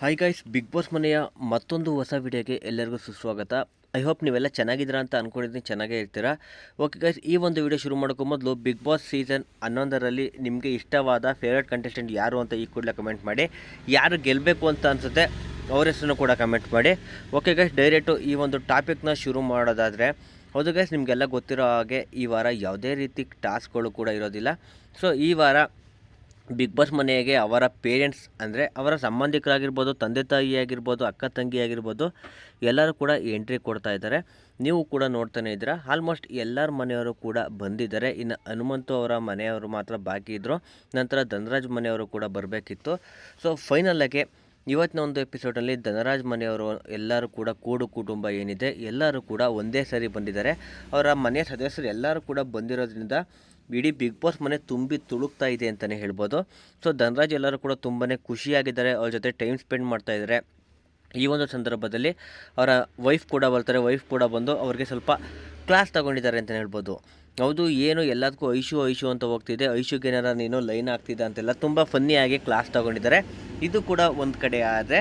Hi guys big boss ಮನೆಯ ಮತ್ತೊಂದು ಹೊಸ ವಿಡಿಯೋಗೆ ಎಲ್ಲರಿಗೂ ಸುಸ್ವಾಗತ. ಐ ಹೋಪ್ ನೀವೆಲ್ಲ ಚೆನ್ನಾಗಿದ್ದೀರಾ ಅಂತ ಅಂದ್ಕೊಂಡಿದ್ದೀನಿ ಚೆನ್ನಾಗೇ ಇರ್ತೀರಾ? ಓಕೆ ಗೈಸ್ ಈ ಒಂದು ವಿಡಿಯೋ ಶುರು ಮಾಡೋಕ್ಕೂ ಮೊದಲು ಬಿಗ್ ಬಾಸ್ ಸೀಸನ್ ಹನ್ನೊಂದರಲ್ಲಿ ನಿಮಗೆ ಇಷ್ಟವಾದ ಫೇವ್ರೇಟ್ ಕಂಟೆಸ್ಟೆಂಟ್ ಯಾರು ಅಂತ ಈ ಕೂಡಲೇ ಕಮೆಂಟ್ ಮಾಡಿ. ಯಾರು ಗೆಲ್ಲಬೇಕು ಅಂತ ಅನಿಸುತ್ತೆ, ಅವ್ರ ಹೆಸರನ್ನು ಕೂಡ ಕಮೆಂಟ್ ಮಾಡಿ. ಓಕೆ ಗೈಸ್ ಡೈರೆಕ್ಟು ಈ ಒಂದು ಟಾಪಿಕ್ನ ಶುರು ಮಾಡೋದಾದರೆ, ಹೌದು ಗೈಸ್ ನಿಮಗೆಲ್ಲ ಗೊತ್ತಿರೋ ಹಾಗೆ ಈ ವಾರ ಯಾವುದೇ ರೀತಿ ಟಾಸ್ಕ್ಗಳು ಕೂಡ ಇರೋದಿಲ್ಲ. ಸೊ ಈ ವಾರ ಬಿಗ್ ಬಾಸ್ ಮನೆಗೆ ಅವರ ಪೇರೆಂಟ್ಸ್ ಅಂದರೆ ಅವರ ಸಂಬಂಧಿಕರಾಗಿರ್ಬೋದು, ತಂದೆ ತಾಯಿ ಆಗಿರ್ಬೋದು ಅಕ್ಕ ತಂಗಿ ಆಗಿರ್ಬೋದು ಎಲ್ಲರೂ ಕೂಡ ಎಂಟ್ರಿ ಕೊಡ್ತಾ ಇದ್ದಾರೆ. ನೀವು ಕೂಡ ನೋಡ್ತಾನೆ ಇದ್ದೀರಾ. ಆಲ್ಮೋಸ್ಟ್ ಎಲ್ಲರ ಮನೆಯವರು ಕೂಡ ಬಂದಿದ್ದಾರೆ. ಇನ್ನು ಹನುಮಂತು ಅವರ ಮನೆಯವರು ಮಾತ್ರ ಬಾಕಿ ಇದ್ದರು ನಂತರ ಧನರಾಜ್ ಮನೆಯವರು ಕೂಡ ಬರಬೇಕಿತ್ತು. ಸೊ ಫೈನಲಾಗಿ ಇವತ್ತಿನ ಒಂದು ಎಪಿಸೋಡಲ್ಲಿ ಧನರಾಜ್ ಮನೆಯವರು ಎಲ್ಲರೂ ಕೂಡ ಕೂಡು ಕುಟುಂಬ ಏನಿದೆ, ಎಲ್ಲರೂ ಕೂಡ ಒಂದೇ ಸರಿ ಬಂದಿದ್ದಾರೆ. ಅವರ ಮನೆಯ ಸದಸ್ಯರು ಎಲ್ಲರೂ ಕೂಡ ಬಂದಿರೋದ್ರಿಂದ ಇಡೀ ಬಿಗ್ ಬಾಸ್ ಮನೆ ತುಂಬಿ ತುಳುಕ್ತಾ ಇದೆ ಅಂತಲೇ ಹೇಳ್ಬೋದು. ಸೊ ಧನರಾಜ್ ಎಲ್ಲರೂ ಕೂಡ ತುಂಬಾ ಖುಷಿಯಾಗಿದ್ದಾರೆ, ಅವ್ರ ಜೊತೆ ಟೈಮ್ ಸ್ಪೆಂಡ್ ಮಾಡ್ತಾ ಇದ್ದಾರೆ. ಈ ಒಂದು ಸಂದರ್ಭದಲ್ಲಿ ಅವರ ವೈಫ್ ಕೂಡ ಬರ್ತಾರೆ ವೈಫ್ ಕೂಡ ಬಂದು ಅವ್ರಿಗೆ ಸ್ವಲ್ಪ ಕ್ಲಾಸ್ ತಗೊಂಡಿದ್ದಾರೆ ಅಂತಲೇ ಹೇಳ್ಬೋದು. ಹೌದು, ಏನು ಎಲ್ಲದಕ್ಕೂ ಐಶು ಐಶು ಅಂತ ಹೋಗ್ತಿದೆ. ಐಶುಗೆ ಏನಾರ ನೀನು ಲೈನ್ ಆಗ್ತಿದೆ ಅಂತೆಲ್ಲ ತುಂಬ ಫನ್ನಿಯಾಗಿ ಕ್ಲಾಸ್ ತಗೊಂಡಿದ್ದಾರೆ. ಇದು ಕೂಡ ಒಂದು ಕಡೆ ಆದರೆ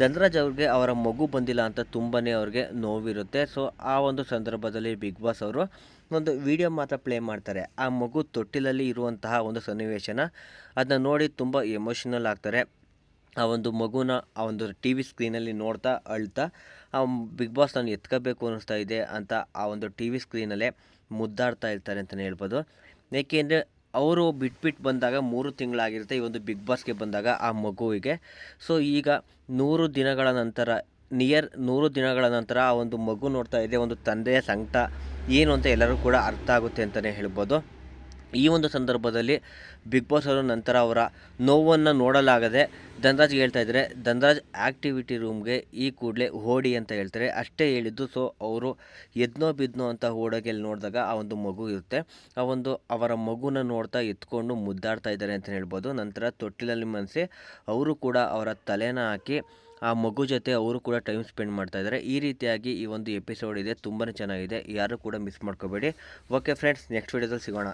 ಧನರಾಜ್ ಅವ್ರಿಗೆ ಅವರ ಮಗು ಬಂದಿಲ್ಲ ಅಂತ ತುಂಬಾ ಅವ್ರಿಗೆ ನೋವಿರುತ್ತೆ. ಸೊ ಆ ಒಂದು ಸಂದರ್ಭದಲ್ಲಿ ಬಿಗ್ ಬಾಸ್ ಅವರು ಒಂದು ವಿಡಿಯೋ ಮಾತ್ರ ಪ್ಲೇ ಮಾಡ್ತಾರೆ. ಆ ಮಗು ತೊಟ್ಟಿಲಲ್ಲಿ ಇರುವಂತಹ ಒಂದು ಸನ್ನಿವೇಶನ. ಅದನ್ನ ನೋಡಿ ತುಂಬ ಎಮೋಷನಲ್ ಆಗ್ತಾರೆ. ಆ ಒಂದು ಮಗುನ ಆ ಒಂದು ಟಿ ವಿ ಸ್ಕ್ರೀನಲ್ಲಿ ನೋಡ್ತಾ ಅಳ್ತಾ, ಆ ಬಿಗ್ ಬಾಸ್ ನಾನು ಎತ್ಕೋಬೇಕು ಅನ್ನಿಸ್ತಾ ಇದೆ ಅಂತ ಆ ಒಂದು ಟಿ ವಿ ಸ್ಕ್ರೀನಲ್ಲೇ ಮುದ್ದಾಡ್ತಾ ಇರ್ತಾರೆ ಅಂತಲೇ ಹೇಳ್ಬೋದು. ಏಕೆಂದರೆ ಅವರು ಬಿಟ್ಬಿಟ್ಟು ಬಂದಾಗ ಮೂರು ತಿಂಗಳಾಗಿರುತ್ತೆ ಈ ಒಂದು ಬಿಗ್ ಬಾಸ್ಗೆ ಬಂದಾಗ ಆ ಮಗುವಿಗೆ. ಸೊ ಈಗ ನೂರು ದಿನಗಳ ನಂತರ, ನಿಯರ್ ನೂರು ದಿನಗಳ ನಂತರ ಆ ಒಂದು ಮಗು ನೋಡ್ತಾ ಇದೆ, ಒಂದು ತಂದೆಯ ಸಂಕಟ ಏನು ಅಂತ ಎಲ್ಲರೂ ಕೂಡ ಅರ್ಥ ಆಗುತ್ತೆ ಅಂತಲೇ ಹೇಳ್ಬೋದು. ಈ ಒಂದು ಸಂದರ್ಭದಲ್ಲಿ ಬಿಗ್ ಬಾಸ್ ಅವರು ನಂತರ ಅವರ ನೋವನ್ನು ನೋಡಲಾಗದೆ ಧನರಾಜ್ಗೆ ಹೇಳ್ತಾ ಇದ್ದಾರೆ, ಧನರಾಜ್ ಆ್ಯಕ್ಟಿವಿಟಿ ರೂಮ್ಗೆ ಈ ಕೂಡಲೇ ಓಡಿ ಅಂತ ಹೇಳ್ತಾರೆ. ಅಷ್ಟೇ ಹೇಳಿದ್ದು, ಸೊ ಅವರು ಎದ್ನೋ ಬಿದ್ನೋ ಅಂತ ಓಡೋಕೆ ನೋಡಿದಾಗ ಆ ಒಂದು ಮಗು ಇರುತ್ತೆ. ಆ ಒಂದು ಅವರ ಮಗುನ ನೋಡ್ತಾ ಎತ್ಕೊಂಡು ಮುದ್ದಾಡ್ತಾ ಇದ್ದಾರೆ ಅಂತ ಹೇಳ್ಬೋದು. ನಂತರ ತೊಟ್ಟಿಲಲ್ಲಿ ಮನಸ್ಸಿ ಅವರು ಕೂಡ ಅವರ ತಲೆನ ಹಾಕಿ ಆ ಮಗು ಜೊತೆ ಅವರು ಕೂಡ ಟೈಮ್ ಸ್ಪೆಂಡ್ ಮಾಡ್ತಾ ಇದ್ದಾರೆ. ಈ ರೀತಿಯಾಗಿ ಈ ಒಂದು ಎಪಿಸೋಡ್ ಇದೆ. ತುಂಬಾ ಚೆನ್ನಾಗಿದೆ. ಯಾರು ಕೂಡ ಮಿಸ್ ಮಾಡ್ಕೋಬೇಡಿ. ಓಕೆ ಫ್ರೆಂಡ್ಸ್, ನೆಕ್ಸ್ಟ್ ವೀಡಿಯೋದಲ್ಲಿ ಸಿಗೋಣ.